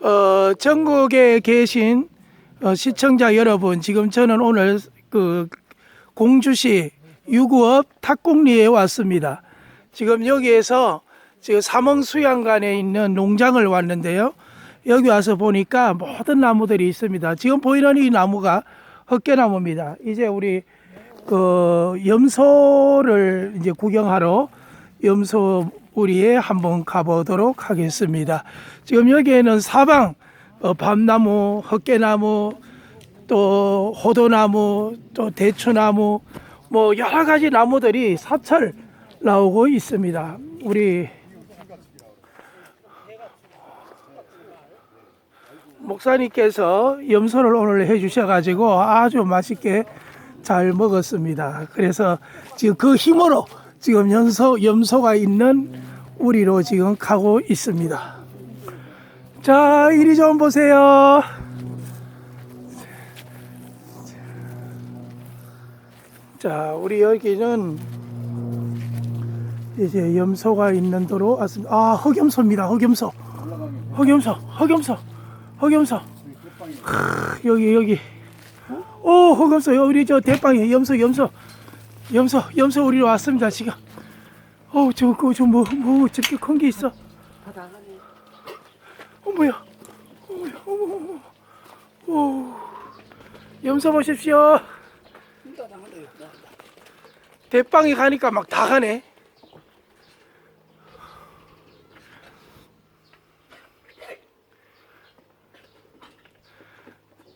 어, 전국에 계신 어, 시청자 여러분, 지금 저는 오늘 그 공주시 유구업 탁곡리에 왔습니다. 지금 여기에서 지금 삼흥수양관에 있는 농장을 왔는데요. 여기 와서 보니까 모든 나무들이 있습니다. 지금 보이는 이 나무가 헛개나무입니다. 이제 우리 그 염소를 이제 구경하러 염소 우리에 한번 가보도록 하겠습니다. 지금 여기에는 사방 어, 밤나무, 헛개나무, 또 호도나무, 또 대추나무, 뭐 여러 가지 나무들이 사철 나오고 있습니다. 우리 목사님께서 염소를 오늘 해주셔가지고 아주 맛있게 잘 먹었습니다. 그래서 지금 그 힘으로 지금 염소, 염소가 있는 우리로 지금 가고 있습니다. 자, 이리 좀 보세요. 자, 우리 여기는 이제 염소가 있는 도로 왔습니다. 아, 흑염소입니다. 흑염소. 흑염소, 흑염소, 흑염소. 하, 여기, 여기. 오, 흑염소. 우리 저 대빵에 염소, 염소. 염소, 염소 우리로 왔습니다, 지금. 어, 저, 그, 저, 뭐, 뭐, 저렇게 큰 게 있어. 어, 뭐야. 어, 뭐야. 어머, 어머, 어머. 오. 염소 보십시오. 대빵에 가니까 막 다 가네.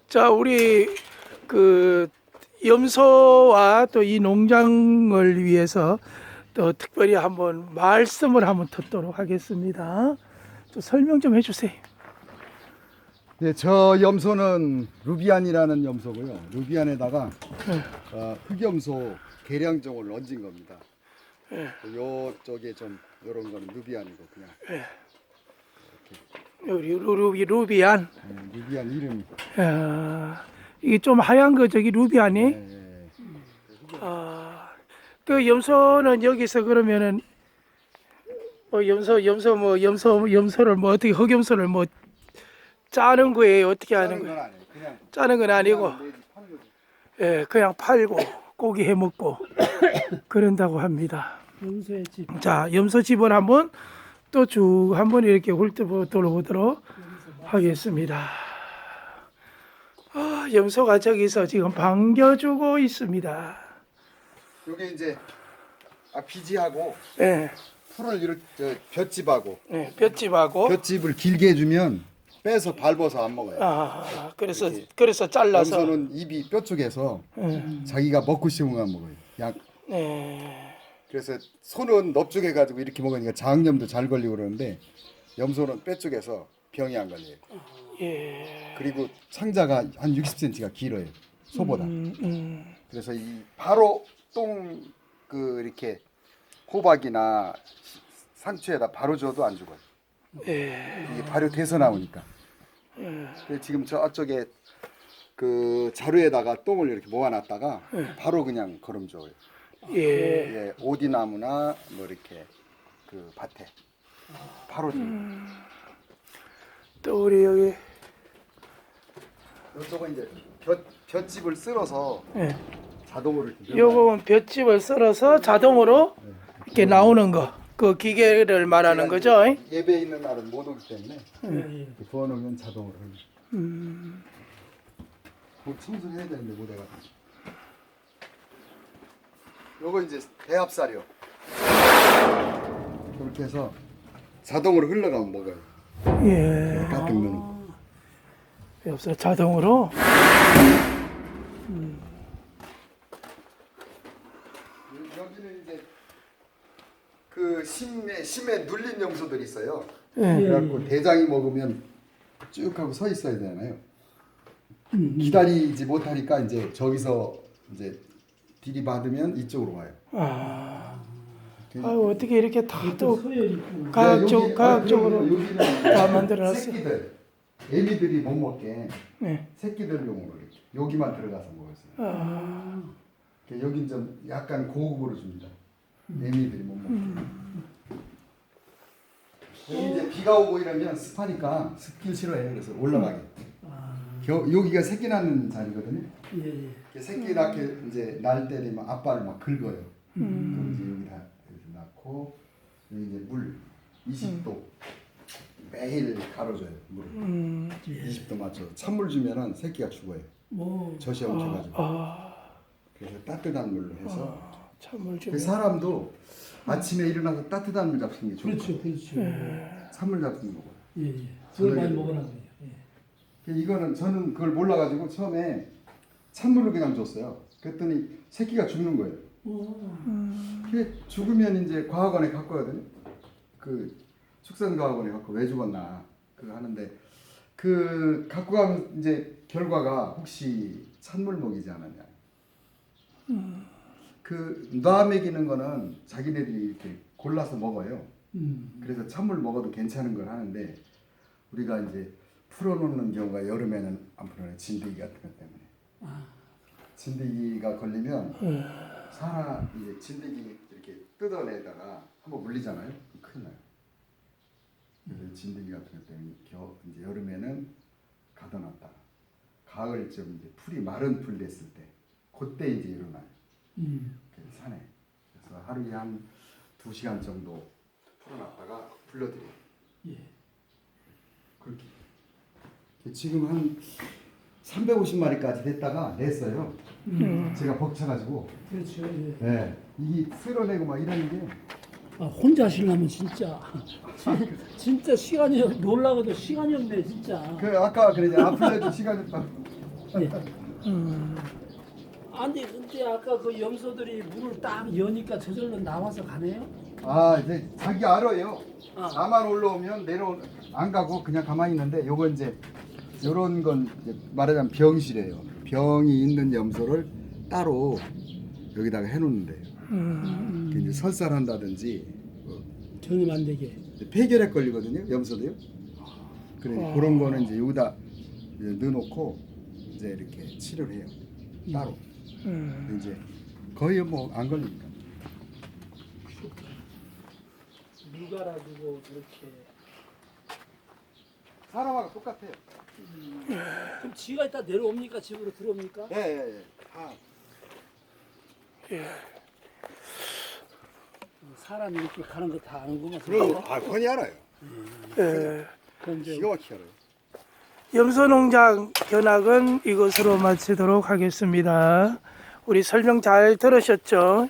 자, 우리 그 염소와 또 이 농장을 위해서 또 특별히 한번 말씀을 한번 듣도록 하겠습니다. 좀 설명 좀 해주세요. 네, 저 염소는 루비안이라는 염소고요. 루비안에다가 네. 어, 흑염소 개량종을 얹은 겁니다. 네. 요쪽에 좀 이런 거는 루비안이고 그냥 우리 루비 루비안. 음, 루비안 이름이. 야, 이게 좀 하얀 거 저기 루비안이. 예, 예. 아, 그 염소는 여기서 그러면은 뭐 염소 염소 뭐 염소 염소를 뭐 어떻게 흑염소를 뭐 짜는 거예요? 어떻게 하는 거예요? 건 아니에요. 그냥 짜는 건 아니고. 예, 그냥 팔고 고기 해 먹고 그런다고 합니다. 염소의 집. 자, 염소 집을 한번 또 쭉 한번 이렇게 훑어보도록 하겠습니다. 아, 염소가 저기서 지금 반겨주고 있습니다. 여기 이제 아 비지하고 예, 풀을 이렇게 저, 볏집하고 예, 볏집하고 볏집을 길게 해주면 빼서 밟아서 안 먹어요. 아, 그래서 그래서 잘라서 염소는 입이 뼈 쪽에서 예, 자기가 먹고 싶은 것만 먹어요. 약 예, 그래서 손은 넙죽해 가지고 이렇게 먹으니까 장염도 잘 걸리고 그러는데 염소는 뼈 쪽에서 병이 안 걸려요. 예, 그리고 창자가 한 60cm가 길어요. 소보다. 음, 음, 그래서 이 바로 똥 그 이렇게 호박이나 상추에다 바로 줘도 안 죽어요. 예, 이게 발효 돼서 나오니까. 그래서 지금 저쪽에 그 자루에다가 똥을 이렇게 모아놨다가 바로 그냥 걸음줘요. 예, 예, 오디나무나 뭐 이렇게 그 밭에 바로 줘 요. 또 우리 여기 이쪽은 이제 볏, 볏집을 쓸어서 예, 자동으로 이렇게. 요건 볏집을 썰어서 자동으로 이렇게 나오는 거, 그 기계를 말하는 거죠? 예? 예배 있는 날은 못 오기 때문에 예, 예. 부어놓으면 자동으로. 음, 뭐 청소를 해야 되는데 못 해가지고. 요거 이제 배합사료. 그렇게 해서 자동으로 흘러가면 먹어요. 예, 가끔 넣는. 없어 자동으로. 여기는 이제 그 심에 심에 눌린 염소들이 있어요. 예, 그래갖고 대장이 먹으면 쭉 하고 서 있어야 되잖아요. 기다리지 못하니까 이제 저기서 이제 들이받으면 이쪽으로 와요. 아, 아유 어떻게 이렇게 다또 있고. 과학적 여기- 과학적으로 아, 다 만들어놨어요. 새끼들, 애미들이 못 먹게 네. 새끼들용으로 이렇게 여기만 들어가서 먹었어요. 아, 여긴 좀 약간 고급으로 줍니다. 애미들이 못 먹게. 여기 이제 비가 오고 이러면 습하니까 습기를 싫어해요. 그래서 올라가게. 아, 겨, 여기가 새끼 낳는 자리거든요. 예, 예. 새끼 낳게 이제 날 때 되면 아빠를 막 긁어요. 그럼 이제 여기다 이렇게 낳고 여기 이제 물 20도 매일 가로줘요 물을 음, 20도 맞춰 찬물 주면은 새끼가 죽어요. 뭐, 젖이 엉켜가지고 아, 그래서 따뜻한 물로 해서 참을 좀. 그 사람도 아침에 일어나서 따뜻한 물 잡수는 게 좋아요. 그렇죠, 그렇죠. 찬물 잡수는 거고. 예, 예. 그걸 많이 먹으라고요. 예. 이거는 저는 그걸 몰라가지고 처음에 찬물을 그냥 줬어요. 그랬더니 새끼가 죽는 거예요. 오, 그게 죽으면 이제 과학원에 갖고 가거든요. 그 축산과학원에 갖고 왜 죽었나 그거 하는데 그 갖고 가면 이제 결과가 혹시 찬물 먹이지 않았냐. 그놔 먹이는 거는 자기네들이 이렇게 골라서 먹어요. 음, 그래서 찬물 먹어도 괜찮은 걸 하는데 우리가 이제 풀어놓는 경우가 여름에는 안 풀어요. 진드기 같은 것 때문에. 아, 진드기가 걸리면 사람 이제 진드기 이렇게 뜯어내다가 한번 물리잖아요. 큰일 나요. 그래서 진드기 같은 것 때문에 겨 이제 여름에는 가둬놨다. 가을쯤 이제 풀이 마른 풀 됐을 때 그때 이제 일어나요. 음, 그 산에. 그래서 하루에 한 두 시간 정도 풀어놨다가 불러드려요. 예. 그렇게. 지금 한 350마리까지 됐다가 냈어요. 음, 제가 벅차가지고. 그렇죠. 예. 네. 이게 쓸어내고 막 이러는 게 아, 혼자 하시려면 진짜 진- 진짜 시간이 놀라고도 시간이 없네 진짜. 그 아까 그러지 아플레도 시간이 없다. 예. 음, 아니 근데 아까 그 염소들이 물을 딱 여니까 저절로 나와서 가네요? 아 이제 자기 알아요. 아. 나만 올라오면 내려 안 가고 그냥 가만히 있는데 요거 이제 요런 건 이제 말하자면 병실이에요. 병이 있는 염소를 따로 여기다가 해놓는데요. 음, 그 이제 설사한다든지 뭐 전염 안 되게. 이제 폐결핵 걸리거든요. 염소도요. 그래 그런 거는 이제 여기다 이제 넣어놓고 이제 이렇게 치료를 해요. 따로. 음. 이제 거의 뭐 안 걸리니까. 물 갈아주고 그렇게. 사람하고 똑같아요. 그럼 지가 이따 내려옵니까? 집으로 들어옵니까? 예, 예, 예. 다. 사람이 이렇게 가는 거 다 아는구만. 그럼 아, 뻔히 알아요. 예. 그럼 이제 기가 막히게 알아요. 염소농장 견학은 이것으로 마치도록 하겠습니다. 우리 설명 잘 들으셨죠?